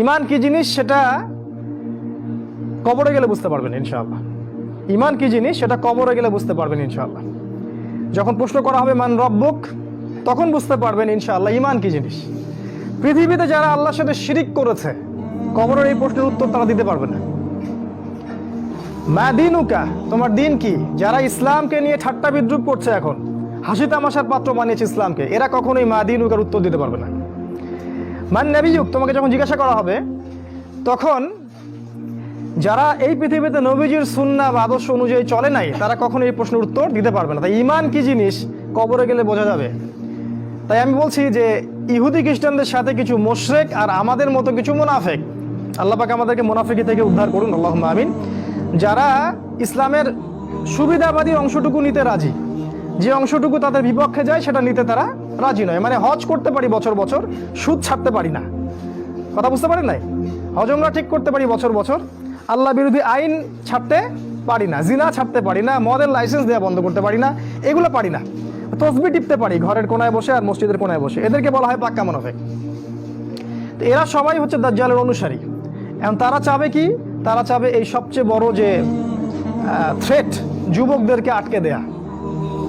ইমান কি জিনিস সেটা কবরে গেলে বুঝতে পারবেন, ইনশাআল্লাহ। ইমান কি জিনিস সেটা কবরে গেলে বুঝতে পারবেন, ইনশাআল্লাহ। যখন প্রশ্ন করা হবে, মান রব্বুক? তখন বুঝতে পারবেন, ইনশাআল্লাহ, ইমান কি জিনিস। পৃথিবীতে যারা আল্লাহর সাথে শিরিক করেছে, কবরের এই প্রশ্নের উত্তর তারা দিতে পারবে না। মা তোমার দিন কি? যারা ইসলামকে নিয়ে ঠাট্টা বিদ্রুপ করছে এখন হাসি তামাশার পাত্র বানিয়েছে ইসলামকে, এরা কখনোই মা দিনুকার উত্তর দিতে পারবে না। মান নবীযুগ, তোমাকে যখন জিজ্ঞাসা করা হবে, তখন যারা এই পৃথিবীতে নবীজির সুন্না বা আদর্শ অনুযায়ী চলে নাই, তারা কখনো এই প্রশ্নের উত্তর দিতে পারবে না। তাই ইমান কি জিনিস, কবরে গেলে বোঝা যাবে। তাই আমি বলছি যে, ইহুদি খ্রিস্টানদের সাথে কিছু মোশরেক আর আমাদের মতো কিছু মুনাফেক, আল্লাহ পাক আমাদেরকে মুনাফিকি থেকে উদ্ধার করুন আল্লাহ আমিন, যারা ইসলামের সুবিধাবাদী অংশটুকু নিতে রাজি যে অংশটুকু তাদের বিপক্ষে যায়, সেটা নিতে তারা রাজি নয়। মানে হজ করতে পারি বছর বছর, সুদ ছাড়তে পারি না। কথা বুঝতে পারেন নাই? হজ আমরা ঠিক করতে পারি বছর বছর, আল্লাহ বিরোধী আইন ছাড়তে পারি না, জিনা ছাড়তে পারি না, মদের লাইসেন্স দেওয়া বন্ধ করতে পারি না, এগুলো পারি না। তসবি টিপতে পারি, ঘরের কোনায় বসে আর মসজিদের কোনায় বসে। এদেরকে বলা হয় পাক্কা মনোফেক। তো এরা সবাই হচ্ছে দাজ্জালের অনুসারী। এখন তারা চাবে কি? তারা চাবে এই সবচেয়ে বড় যে থ্রেট যুবকদেরকে আটকে দেয়া।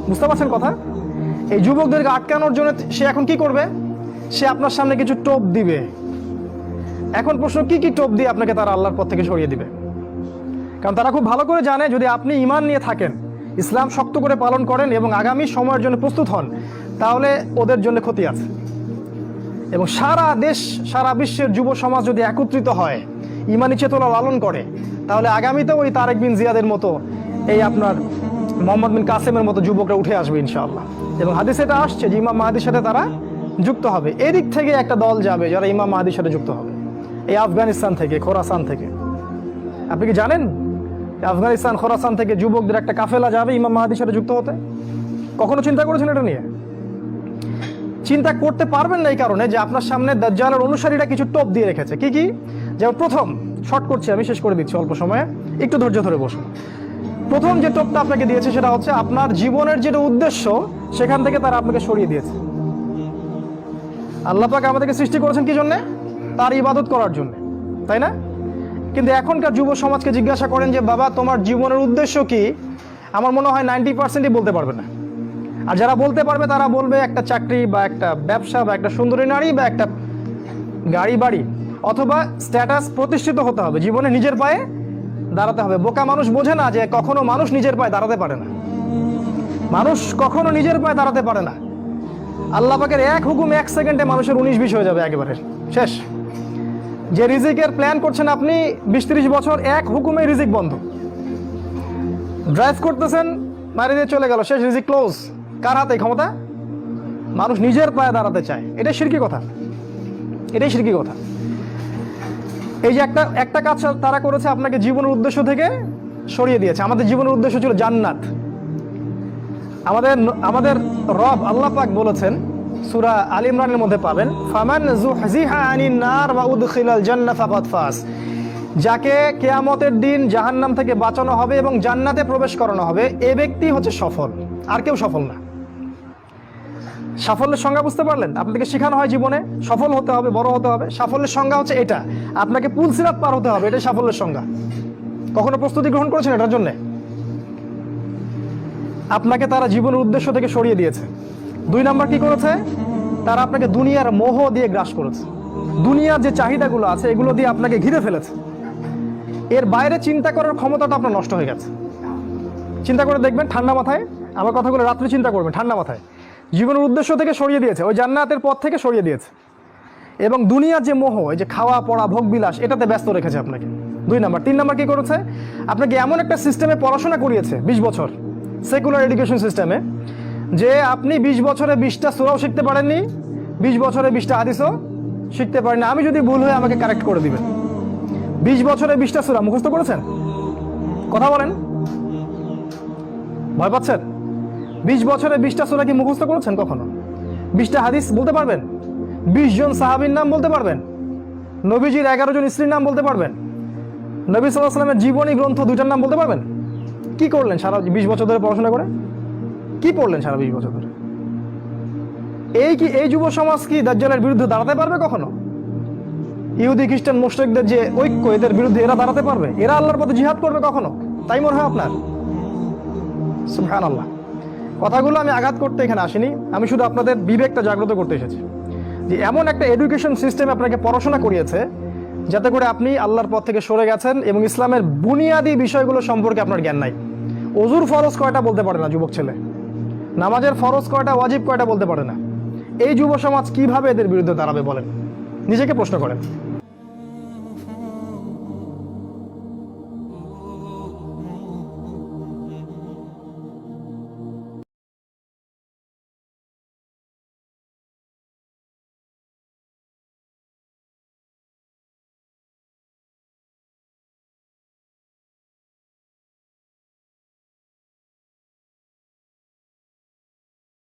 বুঝতে পারছেন কথা? এই যুবকদেরকে আটকানোর জন্য সে এখন কি করবে? সে আপনার সামনে কিছু টোপ দিবে। এখন প্রশ্ন, কি কি টোপ দিয়ে আপনাকে তারা আল্লাহর পথ থেকে সরিয়ে দিবে? কারণ তারা খুব ভালো করে জানে, যদি আপনি ইমান নিয়ে থাকেন, ইসলাম শক্ত করে পালন করেন এবং আগামী সময়ের জন্য প্রস্তুত হন, তাহলে ওদের জন্য ক্ষতি আছে। এবং সারা দেশ, সারা বিশ্বের যুব সমাজ যদি একত্রিত হয়, ইমানি চেতনা লালন করে, তাহলে আগামীতেও ওই তারেক বিন জিয়াদের মতো এই আপনার মোহাম্মদ বিন কাসেমের মতো যুবকরা উঠে আসবে, ইনশাআল্লাহ। এবং হাদিস এটা আসছে যে ইমাম মাহাদির সাথে তারা যুক্ত হবে। এদিক থেকে একটা দল যাবে যারা ইমাম মাহাদির সাথে যুক্ত হবে। এই আফগানিস্তান থেকে, খোরাসান থেকে। আপনি কি জানেন? আফগানিস্তান, খোরাসান থেকে যুবকদের একটা কাফেলা যাবে ইমাম মাহাদির সাথে যুক্ত হতে? কখনো চিন্তা করেছেন এটা নিয়ে? চিন্তা করতে পারবেন না এই কারণে যে আপনার সামনে দাজ্জালের অনুসারীরা কিছু টোপ দিয়ে রেখেছে। কি কি? যেমন প্রথম, শর্ট করছি আমি, শেষ করে দিচ্ছি অল্প সময়ে। একটু ধৈর্য ধরে বসুন। প্রথম যে টোপটা আপনাকে দিয়েছে সেটা হচ্ছে আপনার জীবনের যেটা উদ্দেশ্য, সেখান থেকে তারা আপনাকে সরিয়ে দিয়েছে। আল্লাহ পাক আমাদেরকে সৃষ্টি করেছেন কি জন্যে? তার ইবাদত করার জন্য। তাই না? কিন্তু এখনকার যুব সমাজকে জিজ্ঞাসা করেন যে, বাবা, তোমার জীবনের উদ্দেশ্য কি? আমার মনে হয় নাইনটি পার্সেন্টই বলতে পারবে না। আর যারা বলতে পারবে, তারা বলবে একটা চাকরি বা একটা ব্যবসা বা একটা সুন্দরী নারী বা একটা গাড়ি বাড়ি অথবা স্ট্যাটাস প্রতিষ্ঠিত হতে হবে। জীবনে নিজের পায়ে দাঁড়াতে হবে। বোকা মানুষ বোঝে না যে কখনো মানুষ নিজের পায়ে দাঁড়াতে পারে না। মানুষ কখনো নিজের পায়ে দাঁড়াতে পারে না। আল্লাহ পাকের এক হুকুম এক সেকেন্ডে মানুষের উনিশ বিশ হয়ে যাবে একেবারে। শেষ। যে রিজিকের প্ল্যান করছেন আপনি, বিশ ত্রিশ বছর এক হুকুমে রিজিক বন্ধ। ড্রাইভ করতেছেন, মারি দিয়ে চলে গেল, শেষ, রিজিক ক্লোজ কার হাতে ক্ষমতা? মানুষ নিজের পায়ে দাঁড়াতে চায়। এটাই সিরকি কথা। এটাই সিরকি কথা। এই যে একটা একটা কাজ তারা করেছে আপনাকে জীবনের উদ্দেশ্য থেকে সরিয়ে দিয়েছে। আমাদের জীবনের উদ্দেশ্য ছিল জান্নাত। আমাদের আমাদের রব আল্লাহ পাক বলেছেন, সুরা আল ইমরানের মধ্যে পাবেন, ফামান জুহজিহা আনিন নার ওয়া উদখিলাল জান্নাত ফাকাদ ফাস যাকে কেয়ামতের দিন জাহান্নাম থেকে বাঁচানো হবে এবং জান্নাতে প্রবেশ করানো হবে, এ ব্যক্তি হচ্ছে সফল। আর কেউ সফল না। সাফল্যের সংজ্ঞা বুঝতে পারলেন? আপনাকে শেখানো হয় জীবনে, সফল হতে হবে, বড় হতে হবে। সাফল্যের সংজ্ঞা হচ্ছে এটা। আপনাকে পুলসিরাত পার হতে হবে, এটাই সাফল্যের সংজ্ঞা। কখনো প্রস্তুতি গ্রহণ করেছেন এটার জন্যে? আপনাকে তারা জীবনের উদ্দেশ্য থেকে সরিয়ে দিয়েছে। দুই নাম্বার কি করেছে? তারা আপনাকে দুনিয়ার মোহ দিয়ে গ্রাস করেছে। দুনিয়ার যে চাহিদাগুলো আছে, এগুলো দিয়ে আপনাকে ঘিরে ফেলেছে। এর বাইরে চিন্তা করার ক্ষমতাটা আপনার নষ্ট হয়ে গেছে। চিন্তা করে দেখবেন, ঠান্ডা মাথায়, আমার কথাগুলো রাত্রে চিন্তা করবেন, ঠান্ডা মাথায়। জীবনের উদ্দেশ্য থেকে সরিয়ে দিয়েছে, ওই জান্নাতের পথ থেকে সরিয়ে দিয়েছে। এবং দুনিয়ার যে মোহ এই যে খাওয়া, পড়া ভোগ বিলাস এটাতে ব্যস্ত রেখেছে আপনাকে। দুই নাম্বার। তিন নাম্বার কী করেছে? আপনাকে এমন একটা সিস্টেমে পড়াশোনা করিয়েছে, বিশ বছর সেকুলার এডুকেশন সিস্টেমে যে আপনি বিশ বছরে বিশটা সুরাও শিখতে পারেননি, বিশ বছরে বিশটা হাদিসও শিখতে পারেননি। আমি যদি ভুল হয়ে আমাকে কারেক্ট করে দিবেন। বিশ বছরে বিশটা সুরা মুখস্থ করেছেন? কথা বলেন। ভয় পাচ্ছেন? বিশ বছরে বিশটা সুরা কি মুখস্থ করেছেন কখনো? বিশটা হাদিস বলতে পারবেন? বিশ জন সাহাবীর নাম বলতে পারবেন? নবীজির এগারো জন স্ত্রীর নাম বলতে পারবেন? নবী সাল্লাহ সাল্লামের জীবনী গ্রন্থ দুইটার নাম বলতে পারবেন? কি করলেন সারা বিশ বছর ধরে পড়াশোনা করে? কি পড়লেন সারা বিশ বছর ধরে? এই কি, এই যুব সমাজ কি দাজ্জালের বিরুদ্ধে দাঁড়াতে পারবে কখনো? ইহুদি, খ্রিস্টান, মুশরিকদের যে ঐক্য, এদের বিরুদ্ধে এরা দাঁড়াতে পারবে? এরা আল্লাহর পথে জিহাদ করবে কখনো? তাই মনে হয় আপনার? সুবহান আল্লাহ কথাগুলো আমি আঘাত করতে এখানে আসিনি। আমি শুধু আপনাদের বিবেকটা জাগ্রত করতে এসেছি। যে এমন একটা এডুকেশন সিস্টেম আপনাকে পড়াশোনা করিয়েছে, যাতে করে আপনি আল্লাহর পথ থেকে সরে গেছেন এবং ইসলামের বুনিয়াদি বিষয়গুলো সম্পর্কে আপনার জ্ঞান নাই। অজুর ফরজ কয়টা বলতে পারে না যুবক ছেলে? নামাজের ফরজ কয়টা, ওয়াজিব কয়টা বলতে পারে না? এই যুব সমাজ কীভাবে এদের বিরুদ্ধে দাঁড়াবে বলেন? নিজেকে প্রশ্ন করেন।